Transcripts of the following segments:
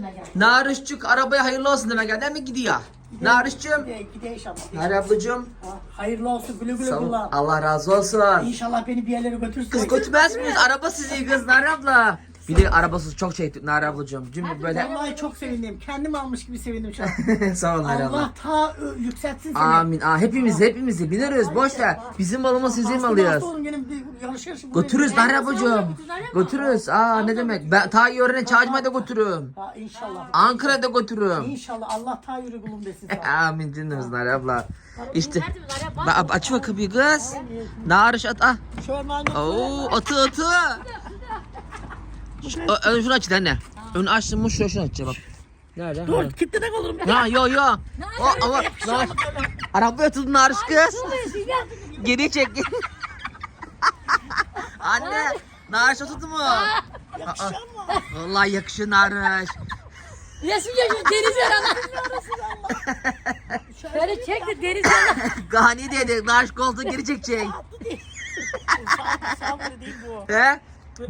geldi. Narışçık arabaya hayırlı olsun demek geldi mi gidiyor? Narışçığım. İnşallah. Ablacığım. Ha, Hayırlı olsun güle güle Sağ ol. kullan. Allah razı olsun. İnşallah beni bir yerlere götürsün. Kız götürmez miyiz? Araba sizi kız Nare abla. Bir de arabasız çok çektik Nare ablacığım. Cümle böyle. Vallahi çok sevindim. Kendim almış gibi sevindim şu an. Sağ ol Nare abla. Allah ta ö, yükseltsin seni. Amin. Aa, hepimiz hepimizi biliriz. Boş ver. Bizim malımız sizin malıyız. bir yarışı buraya Götürürüz. Nare ablacığım. Götürürüz. Aa ne demek. Ben ta öğrene çağırmaya da götürürüm. Ha, inşallah. Ankara'da götürürüm. İnşallah Allah ta yürü kulum desin sana. Amin canımız Nare abla. İşte. Ba aç bak kapıyı kız. Narış at ah. Şöyle. Oo atı atı. Şu- ö- Ön şunu aç anne. Ön açtın mı şunu şunu açacağım bak. Nerede? Dur kitle de olurum ya. Yo yo. O ama Narış. Arabaya tutun Narış kız. Geri çek. anne. Narış tuttu mu? Yakışıyor mu? Vallahi yakışıyor Narış. Resim geçiyor deniz yarana. Şöyle çek de deniz yarana. Gani dedi. Narış koltuğu geri çekecek. Sağ- böyle değil bu. He?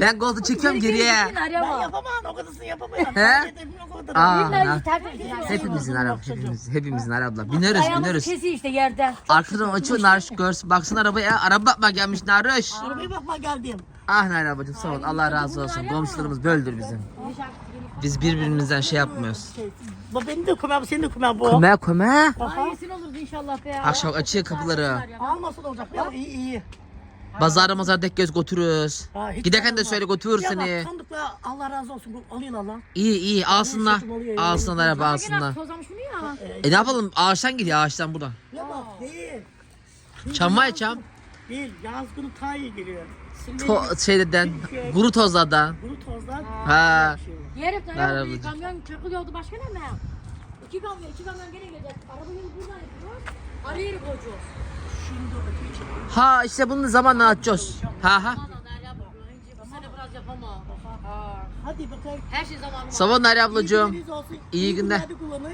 Ben koltuğu çekiyorum geriye. Ben yapamam o kadarını yapamam. He? Aa, ha. Hepimizin araba, hepimiz, hepimizin araba. Bineriz, bineriz. kesiyor işte yerden. Arkadan açıyor Narış görsün. Baksın arabaya. Araba bakma gelmiş Narış. Arabaya bakma geldim. Ah Narış abacım sağ ol. Allah razı olsun. Komşularımız böldür bizim. Biz birbirimizden şey yapmıyoruz. Bu benim de kumem, senin de kumen bu. Köme köme. Aha. Iyisin olurdu inşallah be. Akşam açıyor kapıları. Almasın olacak. Ya, iyi iyi. Pazara mazar dek göz götürürüz. Ha, hiç Giderken de söyle götürür Ya seni. bak sandıkla Allah razı olsun. Bu Alıyorsun Allah. İyi iyi alsınlar. Çocuğum oluyor ya. Alsınlar araba alsınlar. Bunu ya. E ne yapalım ağaçtan gidiyor ağaçtan buradan. Ya bak değil. Çam var ya çam. Değil. Yaz günü ta iyi geliyor. Şimdi To şeyden, kuru tozlardan. bunu tozdan. Ha. bir şey Ver bir kamyon çakılıyordu başka ne mi? İki kamyon, iki kamyon gene gelecek. Arabayı buradan yapıyoruz. Araya yeri koyacağız. Ha işte bunu zamanla açacağız. Ha ha. Sabah Nari ablacığım. İyi günler.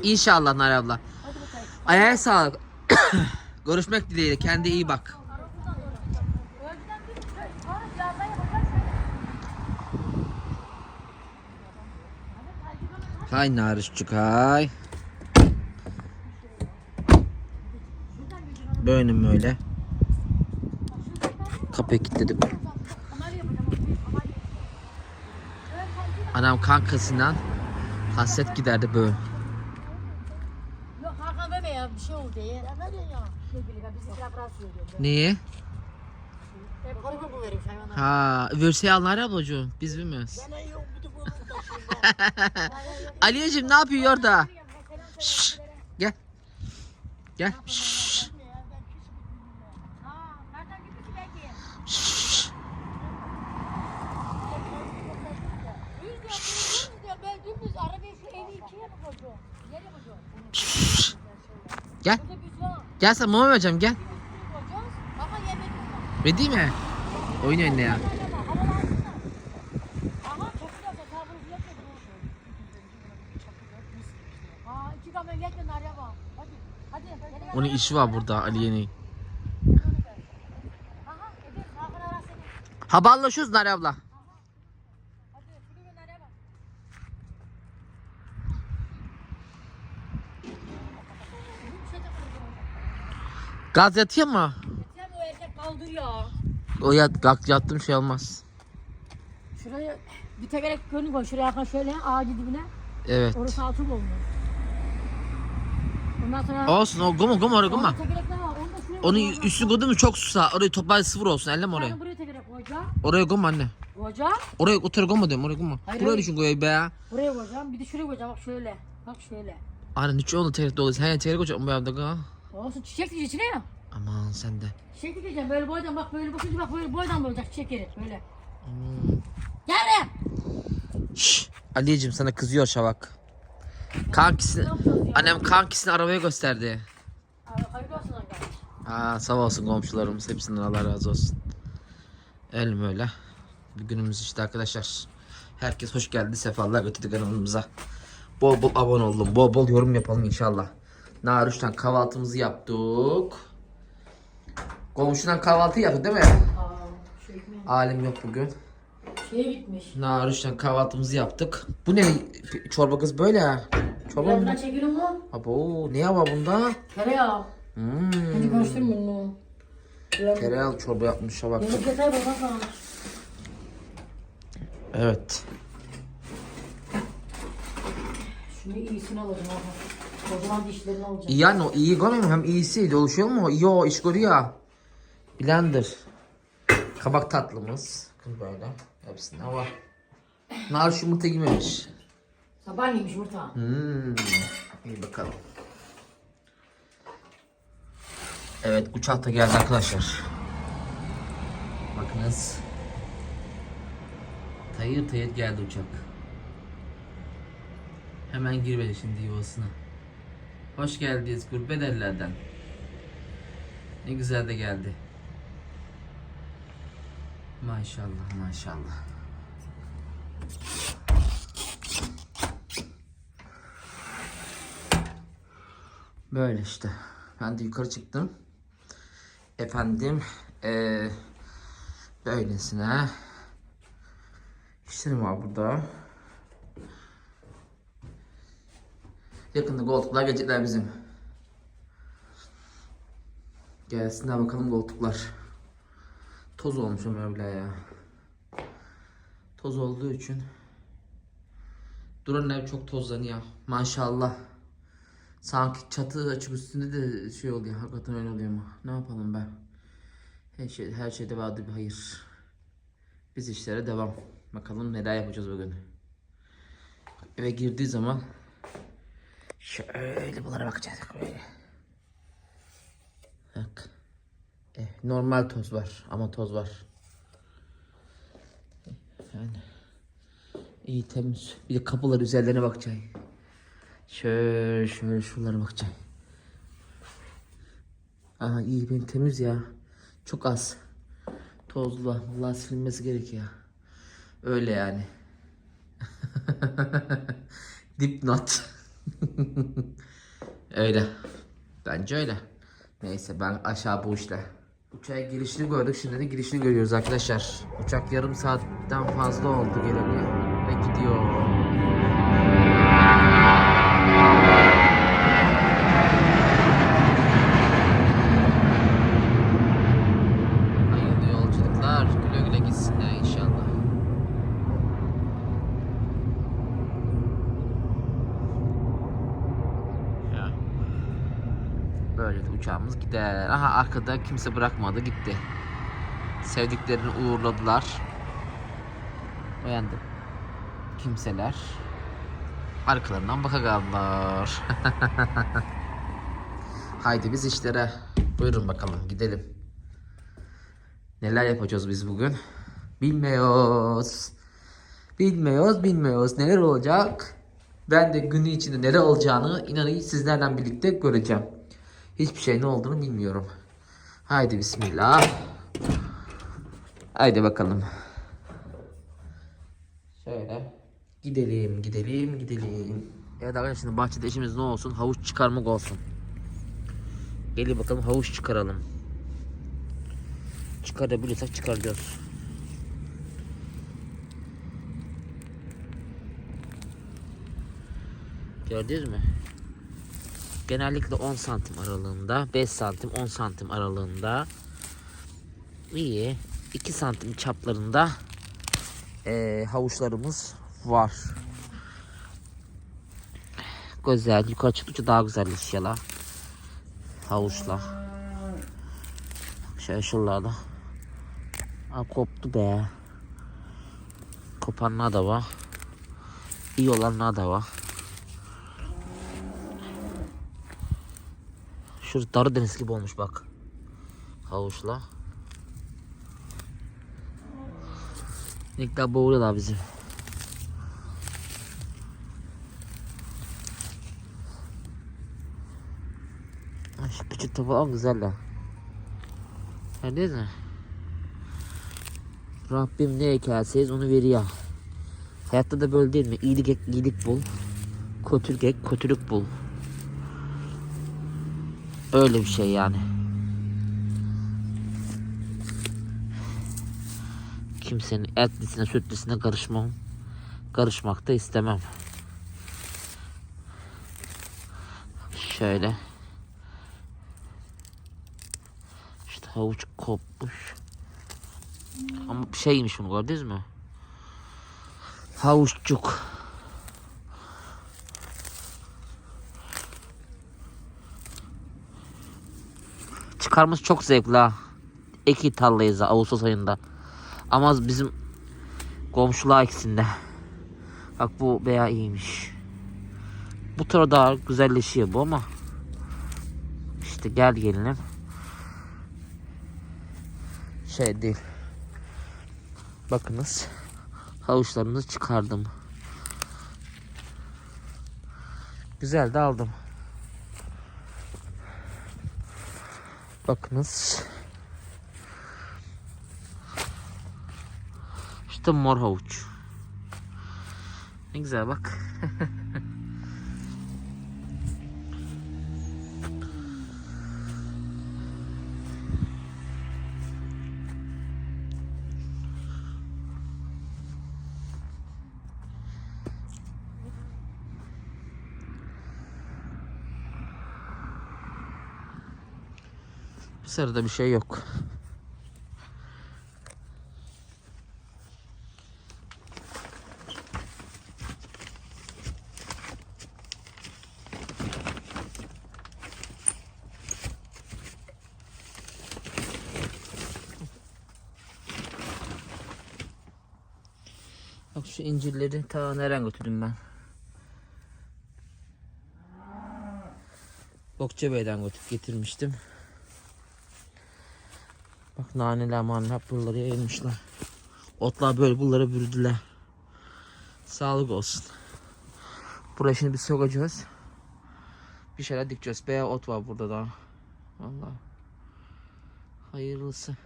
İnşallah Nari abla. Ayağa sağlık. Görüşmek dileğiyle. Kendine iyi bak. Hay narışçık hay. Böyle böyle. Kapıyı kilitledik. Anam kankasından hasret giderdi böyle. Şey. Niye? Ha, verseyi alnar ablacığım. Biz bilmiyoruz. Aliyeciğim ne yapıyor orada? Şşş, gel. Gel. Şşş. Nereden gitti ki belki? Şşş. Yüz diyor, yüz diyor. Ben dümdüz arabayı şu evi ikiye mi koyacağım? Yere koyacağım. Şşş. Gel. Gel sen mama vereceğim gel. Bir koyacağız. Ama yemek yok. Ve değil mi? Oyun oyna ya. Onun işi var burada ara seni. Haberleşiyoruz Nari abla. Hadi. Şunu gün araya bak. Gaz yatıyor mu? Sen o erkek kaldırıyor. O yat, gak yattım şey olmaz. Şuraya bir tekerek gönül koy. Şuraya yakın şöyle ağacı dibine. Evet. Orası altı olmuyor. Ondan sonra... Olsun o goma goma oraya goma. Orada tekerek ne var? Onu da şuraya üstü koydu mu çok susa. Orayı toplar sıfır olsun. Elleme oraya. Yani buraya tekerek koyacağım. Oraya goma anne. Koyacağım. Oraya otur goma diyorum oraya goma. Hayır, Buraya hayır. düşün koyayım be ya. Buraya koyacağım. Bir de şuraya koyacağım. Bak şöyle. Bak şöyle. Anne hiç oldu tek dolu. Sen tek koyacak bu evde. Olsun çiçek diyeceğiz içine ya. Aman sen de. Çiçek diyeceğim. Böyle boydan bak böyle bakınca bak böyle boydan olacak çiçek yeri. Böyle. Hmm. Gel buraya. Şşş. Aliyeciğim sana kızıyor Şavak. Kankisini, annem kankisini arabaya gösterdi. Abi, Hayırlı olsun arkadaş. Ha, sağ olsun komşularımız hepsinden Allah razı olsun. Elim öyle. Bugünümüz işte arkadaşlar. Herkes hoş geldi. Sefalar getirdi kanalımıza. Bol bol abone oldum. Bol bol yorum yapalım inşallah. Naruş'tan kahvaltımızı yaptık. Komşudan kahvaltı yaptık değil mi? Aa, ekmeği. Alim yok bugün. Şeye gitmiş. Naruş'tan kahvaltımızı yaptık. Bu ne çorba kız böyle ha? Çorba Birazdan mı? çekelim mi? Abo ne hava bunda? Tereyağı. Hmm. Hadi karıştırma bunu. Tereyağı çorba yapmış ha bak. Yemek yeter baba sana. Evet. Şunu iyisini alacağım abi. Kocaman dişlerini alacağım. İyi yani o iyi görmüyor? Hem iyisi oluşuyor mu? İyi o iş görüyor. Blender. Kabak tatlımız. Bakın böyle. Hepsinde var. Nar yumurta girmemiş. Sabahleyin yumurta. Hmm. İyi bakalım. Evet uçak da geldi arkadaşlar. Bakınız. Tayır tayır geldi uçak. Hemen girmedi şimdi yuvasına. Hoş geldiniz gurbet ellerden. Ne güzel de geldi. Maşallah maşallah. Böyle işte. Ben de yukarı çıktım. Efendim eee böylesine işlerim var burada. Yakında koltuklar gelecekler bizim. Gelsinler bakalım koltuklar. Toz olmuş o möble ya. Toz olduğu için Duran ev çok tozlanıyor. Maşallah. Sanki çatı açıp üstünde de şey oluyor. Hakikaten öyle oluyor ama. Ne yapalım ben? Her şey her şeyde vardı bir hayır. Biz işlere devam. Bakalım neler yapacağız bugün. Eve girdiği zaman şöyle bunlara bakacağız böyle. Bak. Eh, normal toz var ama toz var. Yani iyi temiz. Bir de kapılar üzerlerine bakacağım. Şöyle şöyle şuralara bakacağım. Aha iyi benim temiz ya. Çok az. Tozlu. Allah silinmesi gerekiyor. Öyle yani. Dipnot. öyle. Bence öyle. Neyse ben aşağı bu işle. Uçağa girişini gördük. Şimdi de girişini görüyoruz arkadaşlar. Uçak yarım saatten fazla oldu geleli. Ve gidiyor. Hayırlı yolculuklar. Güle güle gitsinler inşallah. Ya. Böyle de uçağımız gider. Aha arkada kimse bırakmadı gitti. Sevdiklerini uğurladılar. Uyandı. Kimseler. Arkalarından bakakallar. Haydi biz işlere. Buyurun bakalım gidelim. Neler yapacağız biz bugün? Bilmiyoruz. Bilmiyoruz, bilmiyoruz. Neler olacak? Ben de günün içinde neler olacağını inanın sizlerle birlikte göreceğim. Hiçbir şey ne olduğunu bilmiyorum. Haydi bismillah. Haydi bakalım. Şöyle. Gidelim, gidelim, gidelim. Evet arkadaşlar şimdi bahçede işimiz ne olsun? Havuç çıkarmak olsun. Gelin bakalım havuç çıkaralım. Çıkarabilirsek çıkaracağız. Gördünüz mü? Genellikle 10 santim aralığında, 5 santim, 10 santim aralığında iyi 2 santim çaplarında eee, havuçlarımız var. Güzel. Yukarı çıktıkça daha güzel inşallah. Havuçla. Şöyle şuralarda. Aa, koptu be. Kopanlar da var. İyi olanlar da var. Şurası darı deniz gibi olmuş bak. Havuçla. İlkler boğuluyorlar bizi. Ay, Şu küçük topu güzeller. Gördünüz mü? Rabbim ne ekerseniz onu veriyor. Hayatta da böyle değil mi? İyilik iyilik bul. Kötülük kötülük bul. Öyle bir şey yani. kimsenin etlisine sütlisine karışmam. Karışmak da istemem. Şöyle. İşte havuç kopmuş. Ama şeymiş bunu gördünüz mü? Havuççuk. Çıkarması çok zevkli ha. Eki tarlayız Ağustos ayında. Ama bizim komşuluğa ikisinde. Bak bu veya iyiymiş. Bu tarafa daha güzelleşiyor bu ama. İşte gel gelinim. Şey değil. Bakınız. Havuçlarımızı çıkardım. Güzel de aldım. Bakınız. İşte mor havuç. Ne güzel bak. Bu sırada bir şey yok. Bak şu incirleri ta nereden götürdüm ben? Bokçabey'den götürüp getirmiştim. Naneler manlar buraları yayılmışlar. Otlar böyle bunlara bürüdüler. Sağlık olsun. Buraya şimdi bir sokacağız. Bir şeyler dikeceğiz. Beyaz ot var burada da. Vallahi. Hayırlısı.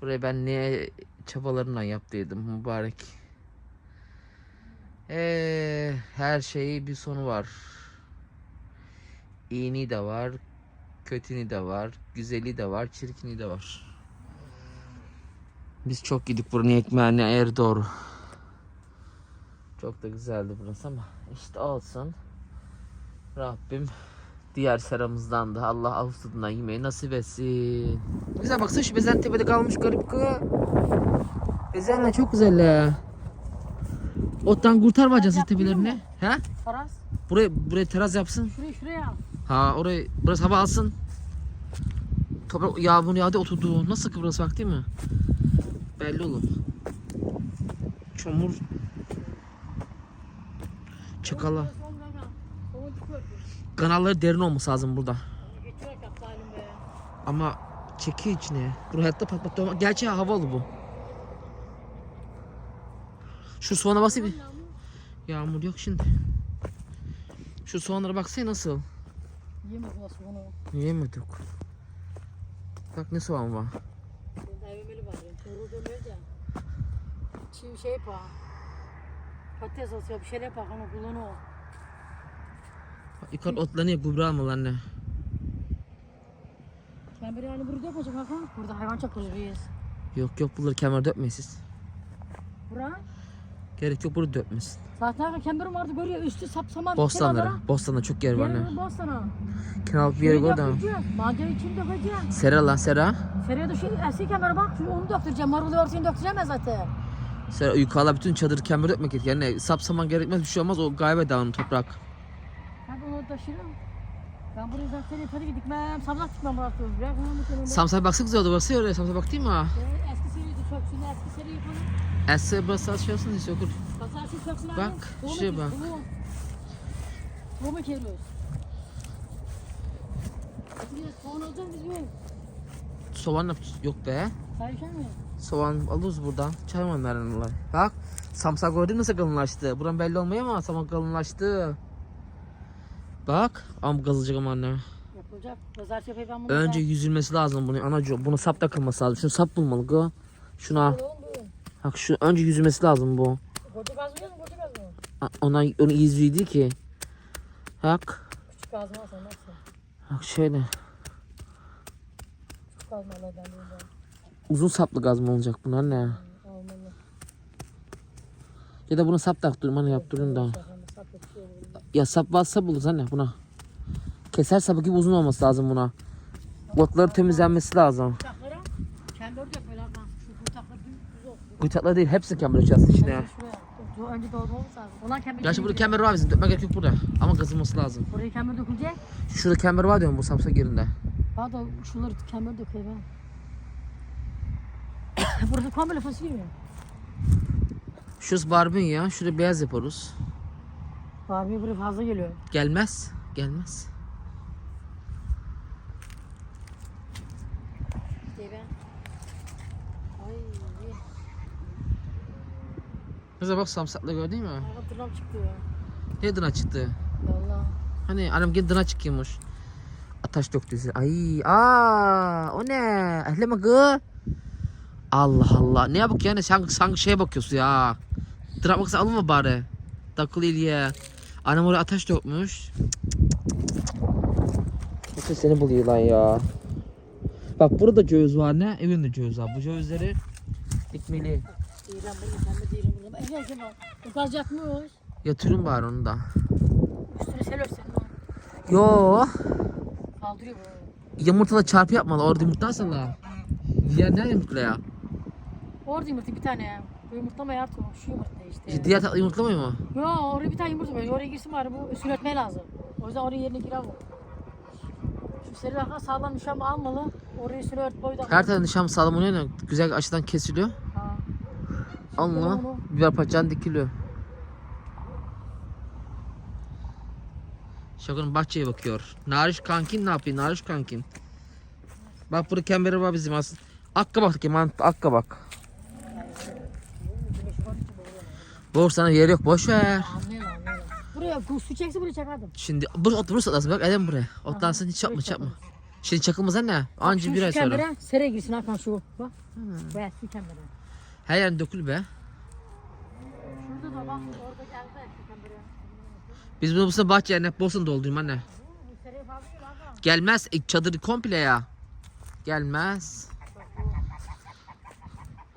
Burayı ben niye çabalarından yaptıydım mübarek. Ee, her şeyi bir sonu var. İyini de var, kötünü de var, güzeli de var, çirkini de var. Biz çok gidip buranın ekmeğine eğer doğru. Çok da güzeldi burası ama işte olsun. Rabbim diğer seramızdan da Allah ağız tadından yemeği nasip etsin. Güzel baksana şu bezen tepede kalmış garip kız. Bezenle çok güzel ya. Ottan kurtarmayacağız tepelerini. He? Paras. Buraya buraya teras yapsın. Şuraya şuraya. Ha orayı burası hava alsın. Toprak yağmur yağdı oturdu. Nasıl Kıbrıs bak değil mi? Belli olur. Çamur. Çakala. Kanalları derin olması lazım burada. Ama çekiyor içine. Buraya hayatta patlattı ama gerçi havalı bu. Şu soğana bir. Yağmur yok şimdi. Şu soğanlara baksana nasıl. Yiyemez nasıl onu. Yiyemedik. Bak ne soğan var. Devemeli var. Doğru dönüyor da. Çiğ şey yapar. Patates asıyor bir şeyler yapar onu kullanıyor. Bak, Yukarı otlanıyor gübre almalı anne. Ben bir yani burada yapacağım kanka. Burada hayvan çakırız biz. Yok yok bunları kemer dökmeyin siz. Bura. Gerek yok bunu dökmesin. Zaten kemerim vardı görüyor üstü sapsaman. Bostanlara. Bostanlara çok yer var ne. bostana. Kenar bir yere koy da. Mancayı için dökeceğim. Sera lan sera. Seriye de şu eski kemere bak. Şunu onu döktüreceğim. Marulu örtüyünü döktüreceğim ben zaten. Sera yukarıda bütün çadır kemer dökmek gerekiyor. Yani sap saman gerekmez bir şey olmaz o kaybeder onu toprak. Ben onu taşırım. Ben buraya zaten tabii dikmem. Sabzak dikmem burası. Samsa'ya baksak güzel oldu burası ya oraya Samsa'ya bak değil mi ha? Eski seriydi çok. Şimdi eski seri yapalım. Esra burası az şey olsun diye okur. Pazartesi çok sıra. Bak, şuraya bak. Bu mu keriyoruz? Biraz soğan alacağız biz mi? Soğan yap- yok be. Sayışan mı? Soğan alırız buradan. Çayman verenler. Bak samsak gördün mü nasıl kalınlaştı? Buran belli olmuyor ama samsak kalınlaştı. Bak kazılacak ama anne. Yapılacak. Pazartesi yapayım ben bunu. Önce yüzülmesi lazım bunu anacığım. Bunu sap takılması lazım. Şunu sap bulmalı gı. Şuna. Bak şu önce yüzülmesi lazım bu. Koca gaz mı? Koca gaz mı? A- Ona onu yüzüydü ki. Bak. Küçük gaz mı alsan nasıl? Bak şöyle. Küçük gaz mı alayım ben de. Uzun saplı gaz mı olacak bunlar ne? Olmalı. Ya da buna sap taktırın bana yaptırın da. Şey olur. Ya sap varsa buluruz anne buna. Keser sapı gibi uzun olması lazım buna. Botları temizlenmesi lazım. Bıçaklara kendi orada böyle Hakan. Şu bıçaklar Bıçaklar değil hepsini kemer açacağız içine. Dur, Önce doldurmamız lazım. Gerçi burada kemer var bizim dökme gerek yok burada. Ama kazılması lazım. Buraya kemer dökülecek. Şurada kemer var diyorum bu sapsak yerinde. Pardon şunları kemer döküyor ben. Burası komple fasulye mi? Şurası barbun ya. Şurada beyaz yaparız. Barbie buraya fazla geliyor. Gelmez. Gelmez. İşte ben. Ay. Kıza bak samsakla gördün mü? Arka tırnağım çıktı ya. Ne dına çıktı? Valla. Hani annem gel dına çıkıyormuş. Ataş döktüyse. Ay aa o ne? Ehleme gı. Allah Allah. Ne yapık yani sen sanki şeye bakıyorsun ya. Dına baksa alınma bari. Takıl ya. Annem oraya ateş dökmüş. Kesin seni buluyor lan ya. Bak burada ceviz var ne? Evinde ceviz var. Bu cevizleri dikmeli. Değilim bunu kendi sen gaz yakmıyoruz. Yatırın bari onu da. Üstüne sel örselim. Yo. Kaldırıyor bu. Yumurtada çarpı yapmalı. Orada yumurtlarsan la. Diğer ne yumurtla ya? Orada yumurta bir tane. Bu yumurtlama ya artık. Şu yumurta işte. Diğer tatlı yumurtlamıyor mu? Yo oraya bir tane yumurta böyle. Oraya girsin bari bu üstüne örtmeye lazım. O yüzden oraya yerine girer bu. Şu seri sağlam nişan almalı. Oraya üstüne ört boyda. Her tane nişan sağlam oluyor? Güzel açıdan kesiliyor. Allah. Biber patlıcan dikiliyor. Şakın bahçeye bakıyor. Nariş kankin ne yapıyor? Nariş kankin. Bak burada kemberi var bizim aslında. Akka bak ki man akka bak. Böyle. Boğursana yer yok boş ver. Buraya bu su çekse buraya çakardım. Şimdi burası ot burası otlasın bak edem buraya. Otlansın hiç yapma hiç yapma. Şimdi çakılmaz anne. Anca bir ay sonra. kemere Sere girsin Hakan şu. Bak. Be şu kemere. Her yerin dökül be. Şurada da bak orada geldi. Biz bunu bu sene bahçeye anne bosun doldurayım anne. Gelmez e, çadırı komple ya. Gelmez.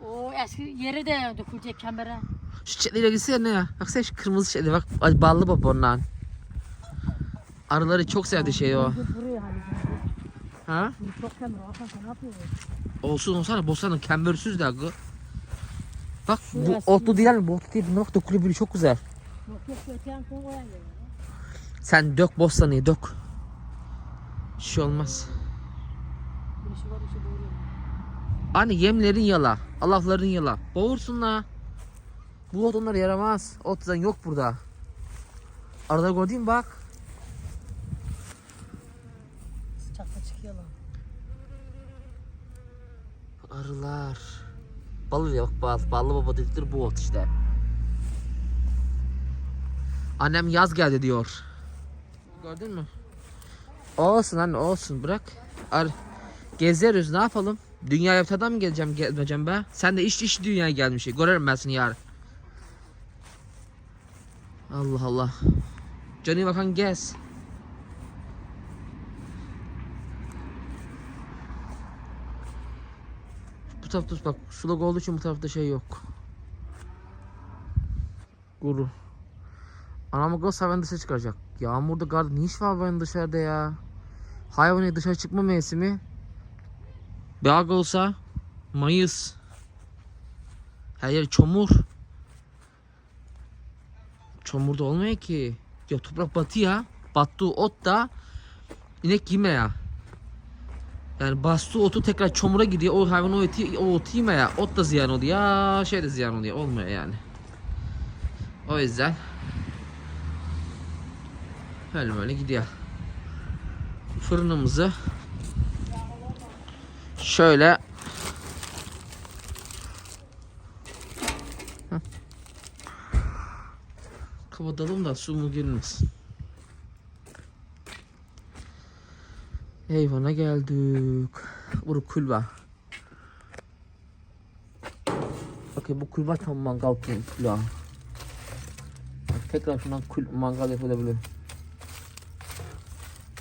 O eski yere de dökülecek kemere. Şu çiçeklere gitsene ya. Baksana şu kırmızı çiçekleri bak. Ballı baba ondan. Arıları çok sevdi şey o. Ha? Çok sen ne yapıyorsun? Olsun olsana bostanın kembersüz de. Bak bu otlu değil mi? Bu otlu değil. Buna bak dökülü böyle çok güzel. Yok yok. Sen dök bostanı dök. Bir şey olmaz. Bir var doğru. Anne yemlerin yala. Allah'ların yala. Boğursun la. Bu ot onlara yaramaz. Ot zaten yok burada. Arada gördün bak. Sıcakta çıkıyor lan. Arılar. Balı ya bak bal. Ballı baba dedikleri bu ot işte. Annem yaz geldi diyor. Gördün mü? Olsun anne olsun bırak. Ar Gezeriz ne yapalım? Dünya yaptadan mı geleceğim gelmeyeceğim be? Sen de iş iş dünyaya gelmiş. Görürüm ben seni yarın. Allah Allah. Canı bakan gez. Tarafta bak sulak olduğu için bu tarafta şey yok. Guru. Anamı gaz hayvan dışarı çıkaracak. Yağmurda kar ne iş var hayvanın dışarıda ya? Hayvanı dışarı çıkma mevsimi. Beyaz olsa Mayıs. Her yer çamur. Çamurda olmuyor ki. Ya toprak batı ya. Battığı ot da inek yeme ya. Yani bastığı otu tekrar çamura gidiyor. O hayvan o eti, o otu yeme ya. Ot da ziyan oluyor. Ya şey de ziyan oluyor. Olmuyor yani. O yüzden böyle böyle gidiyor. Fırınımızı şöyle kapatalım da su mu girmesin. Eyvana geldik. Buru kulba. Okey bu kulba tam mangal kulba. Bak, Tekrar şundan kul mangal yapılabilir.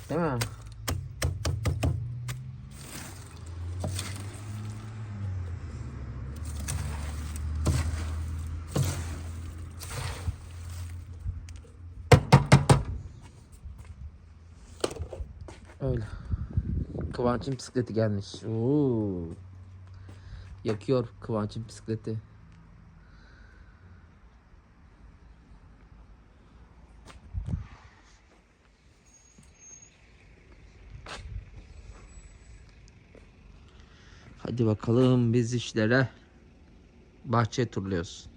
Değil mi? Öyle. Kıvanç'ın bisikleti gelmiş. Oo. Yakıyor Kıvanç'ın bisikleti. Hadi bakalım biz işlere bahçe turluyoruz.